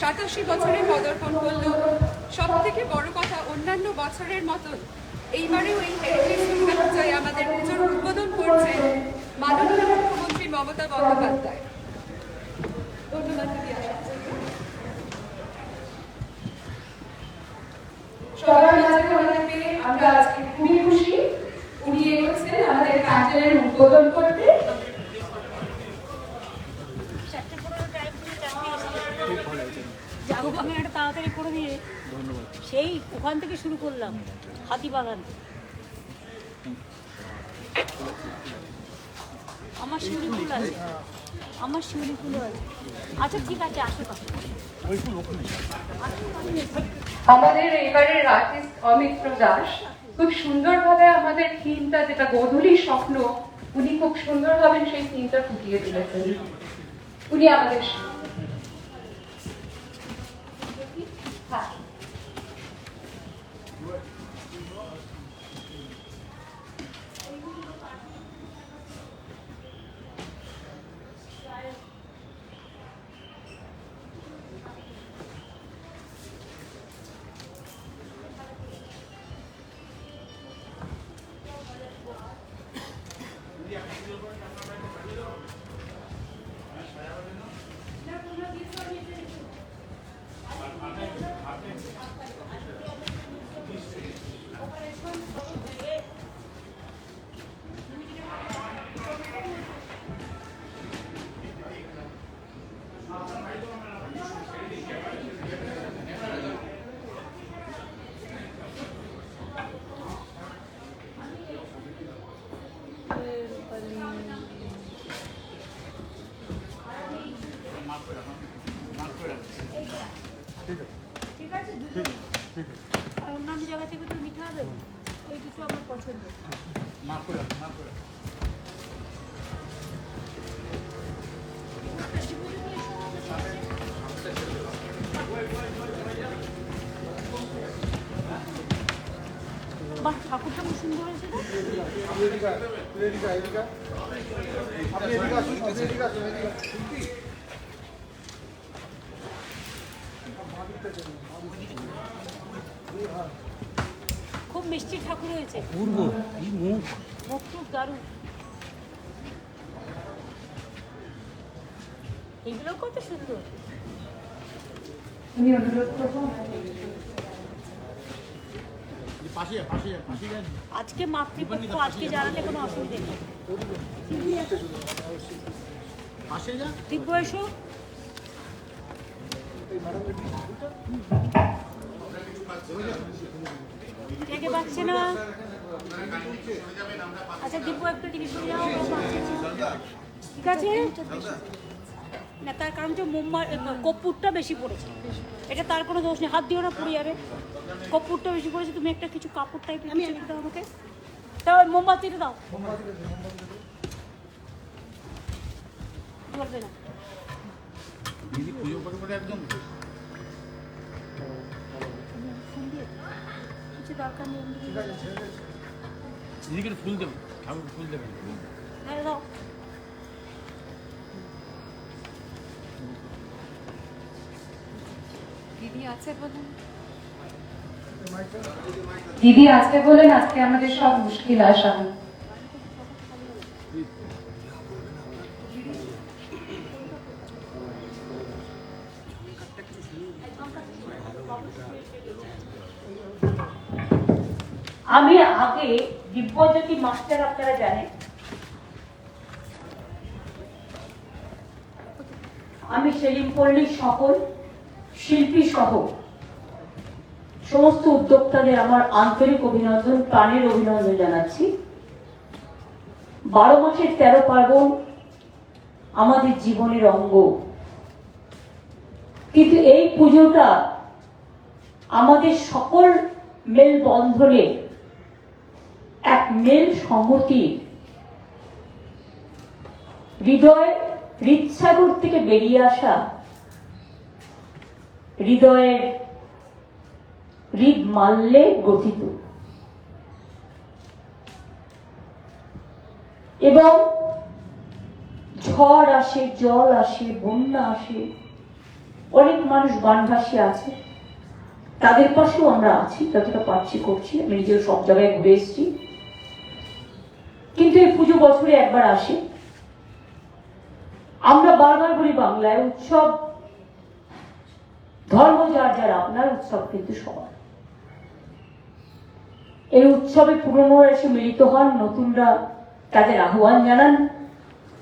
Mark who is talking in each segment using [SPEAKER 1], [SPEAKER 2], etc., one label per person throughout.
[SPEAKER 1] সাতাশি বছরে পদার্পণ করল। সব থেকে বড় কথা, অন্যান্য বছরের মতন এইবারেও এই হেরিটেজ দুর্গা পূজায় আমাদের পুজোর উদ্বোধন করছে মাননীয় মুখ্যমন্ত্রী মমতা বন্দ্যোপাধ্যায়। আমরা আজকে খুবই খুশি। উনি এগোচ্ছেন আমাদের প্যান্ডেলের উদ্বোধন করতে
[SPEAKER 2] চারটে পনেরো টাইম দিয়ে চারটে এসে যাব আমি একটা তাড়াতাড়ি করে দিয়ে সেই ওখান থেকে শুরু করলাম, হাতিবাগান। আমার শিউলি ফুল আছে। আমার শিউলি ফুলও আছে। আচ্ছা ঠিক আছে আশেপাশে
[SPEAKER 1] আমাদের এবারের আর্টিস্ট অমিত্র দাস খুব সুন্দরভাবে আমাদের থিমটা যেটা গোধূলির স্বপ্ন, উনি খুব সুন্দরভাবে সেই থিমটা ফুটিয়ে তুলেছেন। উনি আমাদের হ্যাঁ
[SPEAKER 2] ঠিক আছে আর অন্যান্য জায়গা থেকে তো মিঠা হবে এই দুটো আমার পছন্দ বাহ ঠাকুরটা খুব সুন্দর হয়েছে। খুব মিষ্টি ঠাকুর হয়েছে।
[SPEAKER 3] পূর্ব কি মুখ।
[SPEAKER 2] মুখ টুক দারুণ। এগুলো কত সুন্দর। আজকে মাতৃপক্ষ আজকে জানালে কোনো অসুবিধা নেই। দিব্য এসো। কে কে পাচ্ছে না? আচ্ছা দিব্য একটু টিভি শুনে যাও। ঠিক আছে? না তার কারণ হচ্ছে মোম্মা কর্পূরটা বেশি পড়েছে। এটা তার কোনো দোষ নেই। হাত দিও না পুড়ে যাবে কর্পূরটা বেশি পড়েছে তুমি একটা কিছু কাপড় টাইপের আমি দাও আমাকে। তাও ওই মোমবাতিটা দাও। বলবে না।
[SPEAKER 3] দিদি পুজো করে করে একদম?
[SPEAKER 2] দরকার নেই
[SPEAKER 3] ফুল দেবো ঠাকুর ফুল দেবেন।
[SPEAKER 2] হ্যাঁ
[SPEAKER 1] দিদি আছে বলেন। দিদি আছে বলেন আজকে আমাদের সব মুশকিল আসান
[SPEAKER 2] আমি আগে দিব্যজ্যোতি মাস্টার আপনারা জানেন। আমি সেলিম পল্লীর সকল শিল্পী সহ, সমস্ত উদ্যোক্তাদের আমার আন্তরিক অভিনন্দন, প্রাণের অভিনন্দন জানাচ্ছি। বারো মাসের তেরো পার্বণ আমাদের জীবনের অঙ্গ। কিন্তু এই পুজোটা আমাদের সকল মেলবন্ধনে এক মেল সংহতি। হৃদয় হৃদসাগর থেকে বেরিয়ে আসা। হৃদয়ের হৃদ মাল্যে গঠিত। এবং ঝড় আসে, জল আসে, বন্যা আসে। অনেক মানুষ বানভাসী আছে। তাদের পাশেও আমরা আছি, যতটা পাচ্ছি করছি। আমি নিজেও সব জায়গায় ঘুরে এসেছি। কিন্তু এই পুজো বছরে একবার আসে। আমরা বারবার বলি বাংলায় উৎসব। ধর্ম যার যার, আপনার উৎসব কিন্তু সবার। এই উৎসবে পুরনোরা এসে মিলিত হন নতুনরা, তাদের আহ্বান জানান,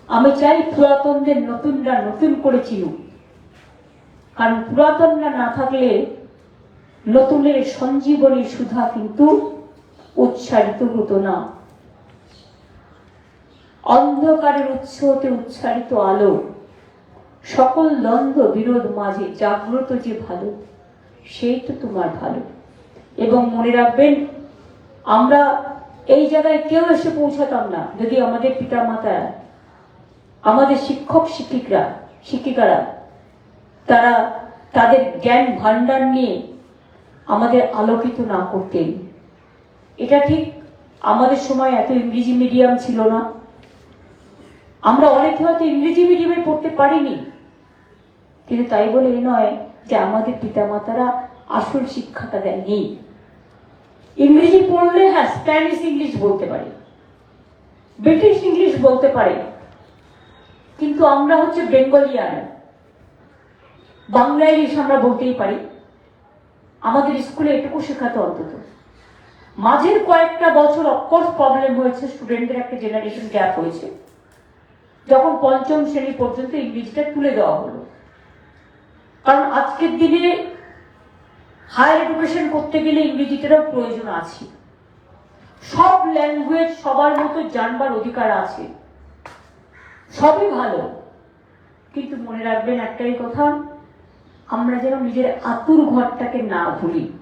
[SPEAKER 2] আমি চাই পুরাতনদের নতুনরা নতুন করে চিনুক। কারণ পুরাতনরা না থাকলে নতুনের সঞ্জীবনী সুধা কিন্তু উচ্চারিত হতো না। অন্ধকারের উৎস হতে উচ্চারিত আলো। সকল দ্বন্দ্ব, বিরোধ মাঝে জাগ্রত যে ভালো, সেই তো তোমার ভালো। এবং মনে রাখবেন, আমরা এই জায়গায় কেউ এসে পৌঁছাতাম না, যদি আমাদের পিতা মাতা আমাদের শিক্ষক শিক্ষিকরা শিক্ষিকারা, তারা তাদের জ্ঞান ভাণ্ডার নিয়ে আমাদের আলোকিত না করতেন। এটা ঠিক আমাদের সময় এত ইংরেজি মিডিয়াম ছিল না। আমরা অনেকে হয়তো ইংরেজি মিডিয়ামে পড়তে পারিনি। কিন্তু তাই বলে এ নয় যে আমাদের পিতামাতারা আসল শিক্ষাটা দেয়নি। ইংরেজি পড়লে হ্যাঁ স্প্যানিশ ইংলিশ বলতে পারে। ব্রিটিশ ইংলিশ বলতে পারে। কিন্তু আমরা হচ্ছে বেঙ্গলিয়ান। বাংলা ইংলিশ আমরা বলতেই পারি। আমাদের স্কুলে এটুকু শেখাতো অন্তত। মাঝের কয়েকটা বছর অফকোর্স প্রবলেম হয়েছে স্টুডেন্টদের একটা জেনারেশন গ্যাপ হয়েছে। যখন পঞ্চম শ্রেণি পর্যন্ত ইংরেজিটা তুলে দেওয়া হলো। কারণ আজকের দিনে হায়ার এডুকেশন করতে গেলে ইংরেজিটারও প্রয়োজন আছে। সব ল্যাঙ্গুয়েজ সবার মতো জানবার অধিকার আছে। সবই ভালো। কিন্তু মনে রাখবেন একটাই কথা, আমরা যেন নিজের আতুর ঘরটাকে না ভুলি।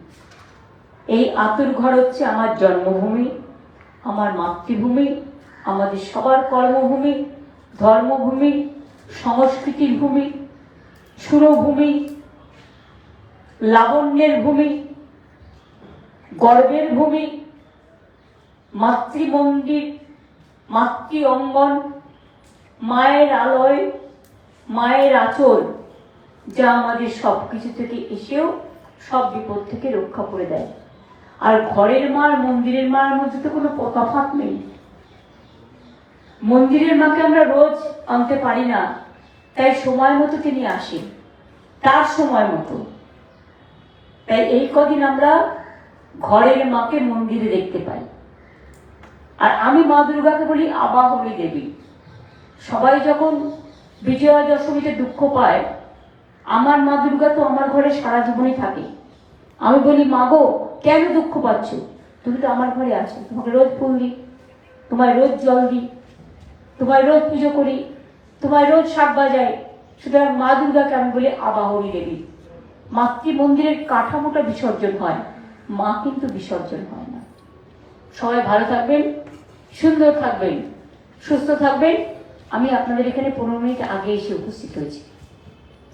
[SPEAKER 2] এই আতুর ঘর হচ্ছে আমার জন্মভূমি, আমার মাতৃভূমি, আমাদের সবার কর্মভূমি ধর্মভূমি, সংস্কৃতির ভূমি, সুরভূমি, লাবণ্যের ভূমি, গর্বের ভূমি, মাতৃমন্দির মাতৃ অঙ্গন মায়ের আলয়, মায়ের আচল, যা আমাদের সব কিছু থেকে এসেও সব বিপদ থেকে রক্ষা করে দেয়। আর ঘরের মার, মন্দিরের মার মধ্যে তো কোনো তফাৎ নেই। মন্দিরের মাকে আমরা রোজ আনতে পারি না, তাই সময় মতো তিনি আসেন, তার সময় মতো। তাই এই কদিন আমরা ঘরের মাকে মন্দিরে দেখতে পাই। আর আমি মা দুর্গাকে বলি আবাহনী দেবী। সবাই যখন বিজয়া দশমীতে দুঃখ পায়, আমার মা দুর্গা তো আমার ঘরে সারা জীবনই থাকে। আমি বলি, মা গো, কেন দুঃখ পাচ্ছ? তুমি তো আমার ঘরে আছো, তোমাকে রোজ ফুল দিই, তোমায় রোজ জল দিই। তোমায় রোজ পুজো করি, তোমায় রোজ শাক বাজাই, সুতরাং মা দুর্গাকে আমি বলি আবাহনী দেবী। মাতৃ মন্দিরের কাঠামোটা বিসর্জন হয়, মা কিন্তু বিসর্জন হয় না। সবাই ভালো থাকবেন, সুন্দর থাকবেন, সুস্থ থাকবেন। আমি আপনাদের এখানে পনেরো মিনিট আগে এসে উপস্থিত হয়েছি।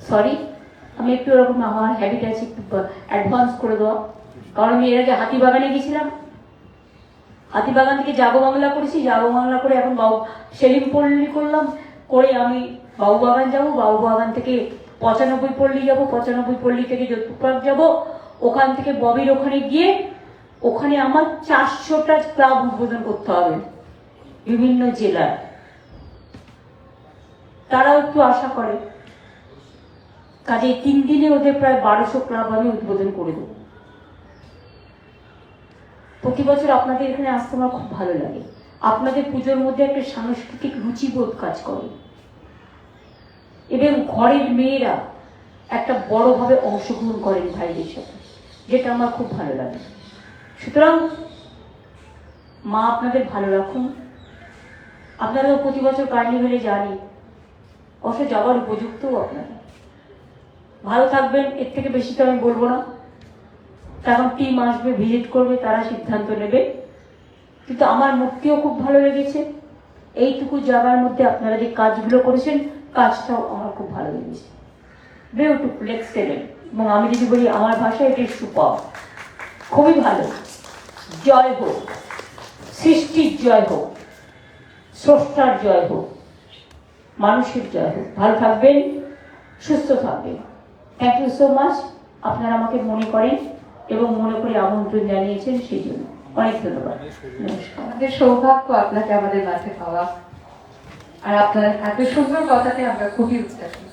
[SPEAKER 2] সরি আমি একটু ওরকম আমার হ্যাবিট আছে, একটু অ্যাডভান্স করে দেওয়া। কারণ আমি এর আগে হাতিবাগানে গেছিলাম। হাতিবাগান থেকে যাব বাংলা করেছি, যাব বাংলা করে এখন বাবু সেলিম পল্লী করলাম, করে আমি বাবু বাগান যাব বাবু বাগান থেকে পঁচানব্বই পল্লী যাব, পঁচানব্বই পল্লী থেকে যোধপুর পার্ক যাব। ওখান থেকে ববির ওখানে গিয়ে ওখানে আমার চারশোটা ক্লাব উদ্বোধন করতে হবে, বিভিন্ন জেলার তারাও একটু আশা করে। কাজে তিন দিনে ওদের প্রায় বারোশো ক্লাব আমি উদ্বোধন করে দেবো। প্রতি বছর আপনাদের এখানে আসতে আমার খুব ভালো লাগে। আপনাদের পুজোর মধ্যে একটা সাংস্কৃতিক রুচিবোধ কাজ করে। এবং ঘরের মেয়েরা একটা বড়ভাবে অংশগ্রহণ করেন ভাইদের সাথে, যেটা আমার খুব ভালো লাগে। সুতরাং মা আপনাদের ভালো রাখুন। আপনারাও প্রতি বছর কার্নিভেলে জানি অবশ্য যাওয়ার উপযুক্তও আপনারা। ভালো থাকবেন, এর থেকে বেশি তো আমি বলব না। কারণ টিম আসবে ভিজিট করবে, তারা সিদ্ধান্ত নেবে। কিন্তু আমার মুক্তিও খুব ভালো লেগেছে। এইটুকু জায়গার মধ্যে আপনারা যে কাজগুলো করেছেন, কাজটাও আমার খুব ভালো লেগেছে। বিউটিফুল এক্সেলেন্ট এবং আমি যদি বলি, আমার ভাষায় এটি সুপার খুবই ভালো। জয় হোক। সৃষ্টির জয় হোক। স্রষ্টার জয় হোক। মানুষের জয় হোক। ভালো থাকবেন, সুস্থ থাকবেন। থ্যাংক ইউ সো মাচ আপনারা আমাকে মনে করেন। এবং মনে করে আমন্ত্রণ জানিয়েছেন সেই জন্য। অনেক ধন্যবাদ।
[SPEAKER 4] আমাদের সৌভাগ্য আপনাকে আমাদের মাঝে পাওয়া। আর আপনার এত সুন্দর কথাতে আমরা খুবই উচ্ছ্বাসিত